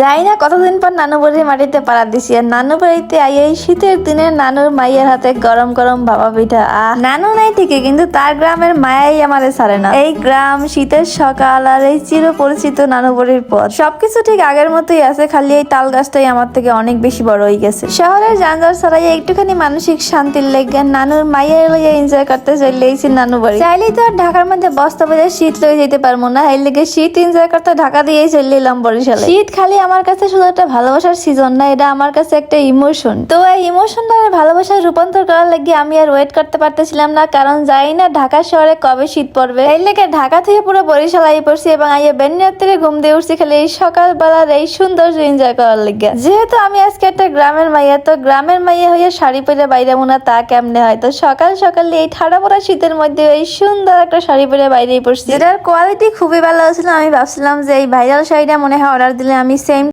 যাই না কতদিন পর নানু বাড়ির মাটিতে পাড়া দিছি? আর নানু বাড়িতে আই, এই শীতের দিনে নানুর মাইয়ের হাতে গরম গরম ভাপা পিঠা। আহ, নানু নাই ঠিকই, কিন্তু তার গ্রামের মায়াই আমারে ছাড়ে না। এই গ্রাম, শীতের সকাল আর এই চির পরিচিত নানু বাড়ির পথ। সবকিছু ঠিক আগের মতোই আছে, খালি এই তাল গাছটাই আমার থেকে অনেক বেশি বড় হয়ে গেছে। শহরের যানজট ছাড়াই একটুখানি মানসিক শান্তির লেগে নানুর মাইয়ের লইয়া এনজয় করতে চলে নানু বাড়ি। চাইলেই তো আর ঢাকার মধ্যে বস্তা বাজার শীত লয়ে যেতে পারব না এই লেগে শীত এনজয় করতে ঢাকা দিয়েই চলে এলাম বরিশালে। শীত খালি আমার কাছে শুধু একটা ভালোবাসার সিজন না, এটা আমার কাছে একটা ইমোশন তো এই ইমোশনটা ভালোবাসায় রূপান্তর করার লাগে আমি আর ওয়েট করতে পারতেছিলাম না, কারণ জানি না ঢাকা শহরে কবে শীত পড়বে। এই লেগে ঢাকা থেকে পুরো বরিশাল আই পড়ছি এবং আইয়া বেনিয়ার থেকে ঘুম দিয়ে উঠছি খালি এই সকালবেলার এই সৌন্দর্য এনজয় করার লাগে। যেহেতু আমি আজকে একটা গ্রামের মাইয়া, তো গ্রামের মাইয়া হইয়া শাড়ি পরে বাইরে মোনা তা কেমনে হয়? তো সকাল সকাল এই ঠাড়া পড়া শীতের মধ্যে এই সুন্দর একটা শাড়ি পরে বাইরেই পড়ছি। যেটার কোয়ালিটি খুবই ভালো ছিল, আমি ভাবছিলাম যে এই ভাইরাল শাড়িটা মনে হয় অর্ডার দিলে আমি